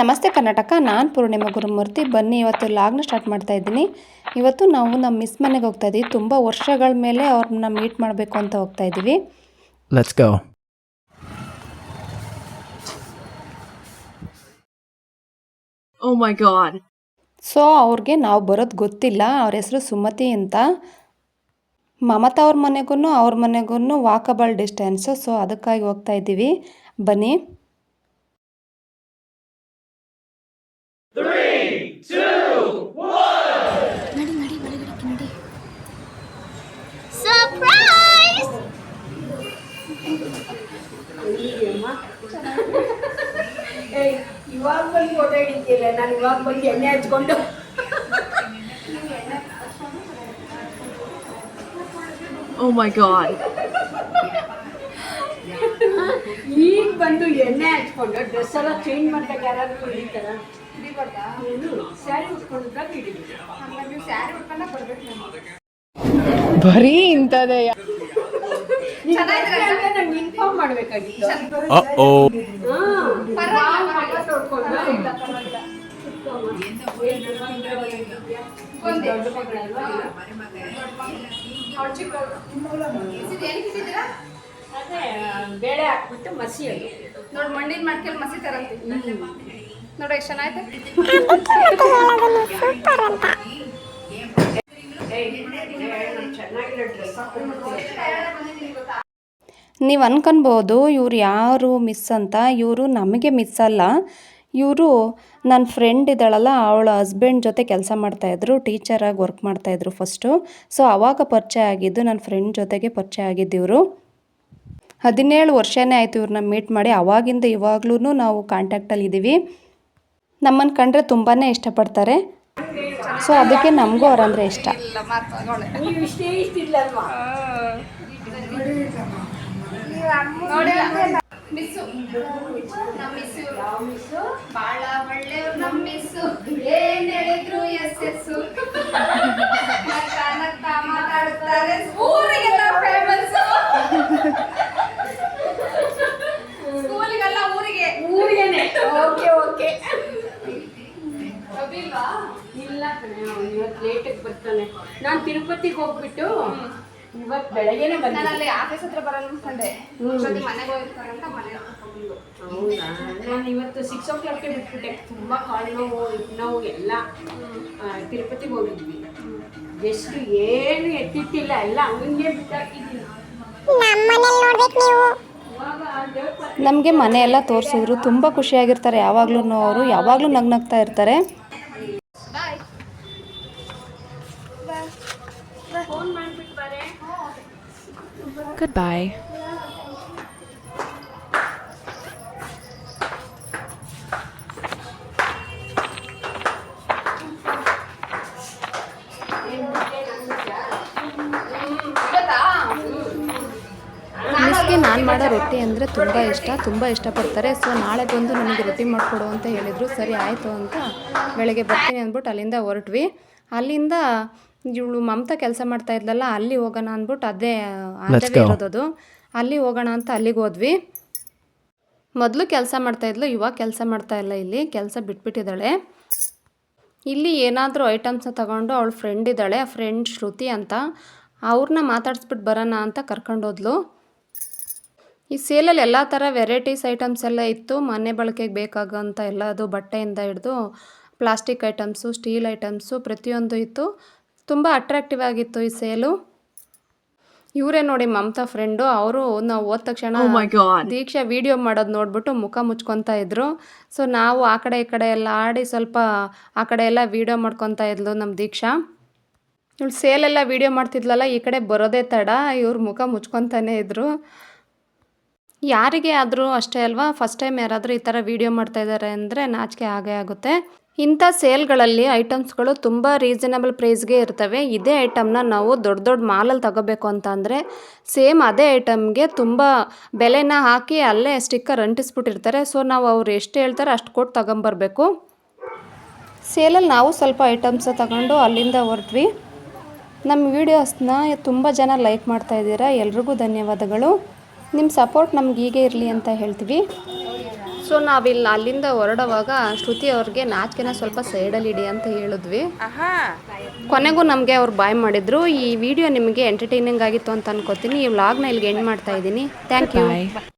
ನಮಸ್ತೆ ಕರ್ನಾಟಕ ನಾನು ಪೂರ್ಣಿಮಾ ಗುರುಮೂರ್ತಿ. ಬನ್ನಿ ಇವತ್ತು ಲಾಗ್ನ ಸ್ಟಾರ್ಟ್ ಮಾಡ್ತಾ ಇದ್ದೀನಿ. ಇವತ್ತು ನಾವು ನಮ್ಮ ಮಿಸ್ ಮನೆಗೆ ಹೋಗ್ತಾ ಇದ್ದೀವಿ. ತುಂಬ ವರ್ಷಗಳ ಮೇಲೆ ಅವ್ರನ್ನ ಮೀಟ್ ಮಾಡಬೇಕು ಅಂತ ಹೋಗ್ತಾ ಇದ್ದೀವಿ. Go. Oh. ಸೊ ಅವ್ರಿಗೆ ನಾವು ಬರೋದು ಗೊತ್ತಿಲ್ಲ. ಅವ್ರ ಹೆಸರು ಸುಮತಿ ಅಂತ. ಮಮತಾ ಅವ್ರ ಮನೆಗೂ ಅವ್ರ ಮನೆಗೂ ವಾಕಬಲ್ ಡಿಸ್ಟೆನ್ಸು ಸೊ ಅದಕ್ಕಾಗಿ ಹೋಗ್ತಾ ಇದ್ದೀವಿ. ಬನ್ನಿ. ಹಿಡಿತಿಲ್ಲ ನಾನು ಇವಾಗ ಬಂದು ಎಣ್ಣೆ ಹಚ್ಕೊಂಡು. ಓ ಮೈ ಗಾಡ್ ಈಗ ಬಂದು ಎಣ್ಣೆ ಹಚ್ಕೊಂಡು ಡ್ರೆಸ್ ಎಲ್ಲ ಚೇಂಜ್ ಮಾಡ್ದಾಗ ಯಾರಾದ್ರೂ ಹಿಡಿತಾರ? ಸ್ಯಾರಿ ಉಟ್ಕೊಂಡಿದ್ದಾಗ ಹಿಡಿಬೇಕು. ಬರೀ ಇಂಥದೇ ನಂಗೆ ಇನ್ಫಾರ್ಮ್ ಮಾಡ್ಬೇಕಾಗಿತ್ತು. Uh oh. ಬೇಳೆ ಹಾಕ್ಬಿಟ್ಟು ಮಸಿ ಅದು ನೋಡಿ ಮಣ್ಣಿನ ಮಾಡ್ಕೊಂಡು ಮಸಿ ತರಂತೀವಿ ನೋಡಿ ಎಷ್ಟು ಚೆನ್ನಾಯ್ತು ನೀವು ಅನ್ಕೊಬೋದು ಇವ್ರು ಯಾರು ಮಿಸ್ ಅಂತ ಇವರು ನಮಗೆ ಮಿಸ್ ಅಲ್ಲ. ಇವರು ನನ್ನ ಫ್ರೆಂಡ್ ಇದ್ದಾಳಲ್ಲ ಅವಳ ಹಸ್ಬೆಂಡ್ ಜೊತೆ ಕೆಲಸ ಮಾಡ್ತಾಯಿದ್ರು ಟೀಚರಾಗಿ ವರ್ಕ್ ಮಾಡ್ತಾಯಿದ್ರು ಫಸ್ಟು ಸೊ ಅವಾಗ ಪರಿಚಯ ಆಗಿದ್ದು ನನ್ನ ಫ್ರೆಂಡ್ ಜೊತೆಗೆ ಪರಿಚಯ ಆಗಿದ್ದು ಇವರು. ಹದಿನೇಳು ವರ್ಷನೇ ಆಯಿತು ಇವ್ರನ್ನ ಮೀಟ್ ಮಾಡಿ ಅವಾಗಿಂದ ಇವಾಗ್ಲೂ ನಾವು ಕಾಂಟ್ಯಾಕ್ಟಲ್ಲಿ ಇದ್ದೀವಿ ನಮ್ಮನ್ನು ಕಂಡ್ರೆ ತುಂಬಾ ಇಷ್ಟಪಡ್ತಾರೆ. ಸೊ ಅದಕ್ಕೆ ನಮಗೂ ಅವರಂದ್ರೆ ಇಷ್ಟ. ನೋಡಿ ಮಿಸ್ಸು. ನಮ್ಮ ಮಿಸ್ಸು. ಮಿಸ್ಸು? ಬಾಳ ಒಳ್ಳೆಯವ್ರು ನಮ್ಮ ಮಿಸ್ಸು. ಏನ್ ಹೇಳಿದ್ರು ಎಸ್ ಎಸ್ ನಗ್ತಾ ಮಾತಾಡ್ತಾರೆ. ಊರಿಗೆಲ್ಲ ಫೇಮಸ್ ಸ್ಕೂಲಿಗೆಲ್ಲ ಊರಿಗೆ. ಊರಿಗೇನೆ. Okay okay. ಇಲ್ಲ ಕಣೆ ಇವತ್ತು ಲೇಟಿಗೆ ಬರ್ತಾನೆ. ನಾನು ತಿರುಪತಿಗೆ ಹೋಗ್ಬಿಟ್ಟು ಇವತ್ತು ಬೆಳಗ್ಗೆನೆ ನಾನು ಅಲ್ಲಿ ಆಫೀಸ್ ಹತ್ರ ಬರಲ್ಲ ಅನ್ಕೊಂಡೆ. ಜೊತೆ ಮನೆಗೆ ಹೋಗಿರ್ತಾರೆ ಅಂತ ಮನೆ ಹತ್ರ ಹೌದಾ? ನಾನು ಇವತ್ತು ಸಿಕ್ಸ್ ಓ ಕ್ಲಾಕ್ಗೆ ಬಿಟ್ಬಿಟ್ಟೆ. ತುಂಬ ಕಾಲು ನೋವು ಹಿಪ್ ನೋವು ಎಲ್ಲ. ತಿರುಪತಿಗೆ ಹೋಗಿದ್ವಿ. ಎಷ್ಟು ಏನು ಎತ್ತಿಟ್ಟಿಲ್ಲ ಎಲ್ಲ ಹಂಗೆ ಬಿಟ್ಟಾಕಿದ್ದೀನಿ ನಮಗೆ ಮನೆ ಎಲ್ಲ ತೋರಿಸಿದ್ರು. ತುಂಬ ಖುಷಿಯಾಗಿರ್ತಾರೆ. ಯಾವಾಗ್ಲೂ ಅವರು ಯಾವಾಗಲೂ ನಗ್ನಗ್ತಾ ಇರ್ತಾರೆ. Goodbye. ಮಿಸ್ಗೆ ನಾನು ಮಾಡೋ ರೊಟ್ಟಿ ಅಂದರೆ ತುಂಬ ಇಷ್ಟ ತುಂಬ ಇಷ್ಟಪಡ್ತಾರೆ. ಸೊ ನಾಳೆ ಬಂದು ನನಗೆ ರೊಟ್ಟಿ ಮಾಡಿಕೊಡು ಅಂತ ಹೇಳಿದರು. ಸರಿ ಆಯಿತು ಅಂತ ಬೆಳಗ್ಗೆ ಬರ್ತೀನಿ ಅಂದ್ಬಿಟ್ಟು ಅಲ್ಲಿಂದ ಹೊರಟ್ವಿ. ಅಲ್ಲಿಂದ ಇವಳು ಮಮತಾ ಕೆಲಸ ಮಾಡ್ತಾ ಇದ್ಲಲ್ಲ ಅಲ್ಲಿ ಹೋಗೋಣ ಅಂದ್ಬಿಟ್ಟು ಅದೇ Let's ಇರೋದು ಅಲ್ಲಿ ಹೋಗೋಣ ಅಂತ ಅಲ್ಲಿಗೆ ಹೋದ್ವಿ. ಮೊದಲು ಕೆಲಸ ಮಾಡ್ತಾ ಇದ್ಲು ಇವಾಗ ಕೆಲಸ ಮಾಡ್ತಾ ಇಲ್ಲ ಇಲ್ಲಿ ಕೆಲಸ ಬಿಟ್ಬಿಟ್ಟಿದ್ದಾಳೆ. ಇಲ್ಲಿ ಏನಾದರೂ ಐಟಮ್ಸ್ನ ತಗೊಂಡು ಅವಳ ಫ್ರೆಂಡ್ ಇದ್ದಾಳೆ ಆ ಫ್ರೆಂಡ್ ಶ್ರುತಿ ಅಂತ. ಅವ್ರನ್ನ ಮಾತಾಡಿಸ್ಬಿಟ್ಟು ಬರೋಣ ಅಂತ ಕರ್ಕೊಂಡೋದ್ಲು ಈ ಸೇಲಲ್ಲಿ ಎಲ್ಲ ಥರ ವೆರೈಟೀಸ್ ಐಟಮ್ಸ್ ಎಲ್ಲ ಇತ್ತು. ಮನೆ ಬಳಕೆಗೆ ಬೇಕಾಗೋಂಥ ಎಲ್ಲದು ಬಟ್ಟೆಯಿಂದ ಹಿಡಿದು ಪ್ಲಾಸ್ಟಿಕ್ ಐಟಮ್ಸು ಸ್ಟೀಲ್ ಐಟಮ್ಸು ಪ್ರತಿಯೊಂದು ಇತ್ತು. ತುಂಬ ಅಟ್ರಾಕ್ಟಿವ್ ಆಗಿತ್ತು ಈ ಸೇಲು. ಇವರೇ ನೋಡಿ ಮಮತಾ ಫ್ರೆಂಡು ಅವರು ನಾವು ಹೋದ ತಕ್ಷಣ Oh. ದೀಕ್ಷಾ ವಿಡಿಯೋ ಮಾಡೋದು ನೋಡ್ಬಿಟ್ಟು ಮುಖ ಮುಚ್ಕೊತಾ ಇದ್ರು. ಸೊ ನಾವು ಆ ಕಡೆ ಈ ಕಡೆ ಎಲ್ಲ ಆಡಿ ಸ್ವಲ್ಪ ಆ ಕಡೆ ಎಲ್ಲ ವಿಡಿಯೋ ಮಾಡ್ಕೊತಾ ಇದ್ಲು ನಮ್ಮ ದೀಕ್ಷಾ. ಇವಳು ಸೇಲೆಲ್ಲ ವಿಡಿಯೋ ಮಾಡ್ತಿದ್ಲಲ್ಲ ಈ ಕಡೆ ಬರೋದೇ ತಡ ಇವ್ರ ಮುಖ ಮುಚ್ಕೊತಾನೆ ಇದ್ರು. ಯಾರಿಗೆ ಆದರೂ ಅಷ್ಟೇ ಅಲ್ವಾ ಫಸ್ಟ್ ಟೈಮ್ ಯಾರಾದರೂ ಈ ಥರ ವೀಡಿಯೋ ಮಾಡ್ತಾ ಇದ್ದಾರೆ ಅಂದರೆ ನಾಚಿಕೆ ಆಗೇ ಆಗುತ್ತೆ. ಇಂಥ ಸೇಲ್ಗಳಲ್ಲಿ ಐಟಮ್ಸ್ಗಳು ತುಂಬ ರೀಸನಬಲ್ ಪ್ರೈಸ್ಗೆ ಇರ್ತವೆ. ಇದೇ ಐಟಮ್ನ ನಾವು ದೊಡ್ಡ ದೊಡ್ಡ ಮಾಲಲ್ಲಿ ತಗೋಬೇಕು ಅಂತ ಅಂದರೆ ಸೇಮ್ ಅದೇ ಐಟಮ್ಗೆ ತುಂಬ ಬೆಲೆನ ಹಾಕಿ ಅಲ್ಲೇ ಸ್ಟಿಕ್ಕರ್ ಅಂಟಿಸ್ಬಿಟ್ಟಿರ್ತಾರೆ. ಸೊ ನಾವು ಅವ್ರು ಎಷ್ಟು ಹೇಳ್ತಾರೆ ಅಷ್ಟು ಕೊಟ್ಟು ತಗೊಂಬರ್ಬೇಕು. ಸೇಲಲ್ಲಿ ನಾವು ಸ್ವಲ್ಪ ಐಟಮ್ಸ್ ತಗೊಂಡು ಅಲ್ಲಿಂದ ಹೊರಟ್ವಿ. ನಮ್ಮ ವೀಡಿಯೋಸ್ನ ತುಂಬ ಜನ ಲೈಕ್ ಮಾಡ್ತಾ ಇದ್ದೀರಾ. ಎಲ್ರಿಗೂ ಧನ್ಯವಾದಗಳು. ನಿಮ್ಮ ಸಪೋರ್ಟ್ ನಮ್ಗೆ ಹೀಗೆ ಇರಲಿ ಅಂತ ಹೇಳ್ತೀವಿ. ಸೊ ನಾವಿಲ್ಲಿ ಅಲ್ಲಿಂದ ಹೊರಡುವಾಗ ಶ್ರುತಿ ಅವ್ರಿಗೆ ನಾಚಿಕೆನ ಸ್ವಲ್ಪ ಸೈಡಲ್ಲಿ ಇಡಿ ಅಂತ ಹೇಳಿದ್ವಿ. ಕೊನೆಗೂ ನಮಗೆ ಅವ್ರು ಬಾಯ್ ಮಾಡಿದ್ರು. ಈ ವಿಡಿಯೋ ನಿಮಗೆ ಎಂಟರ್ಟೈನಿಂಗ್ ಆಗಿತ್ತು ಅಂತ ಅನ್ಕೋತೀನಿ. ಈ ವ್ಲಾಗ್ನ ಇಲ್ಲಿಗೆ ಎಂಡ್ ಮಾಡ್ತಾ ಇದ್ದೀನಿ. Thank you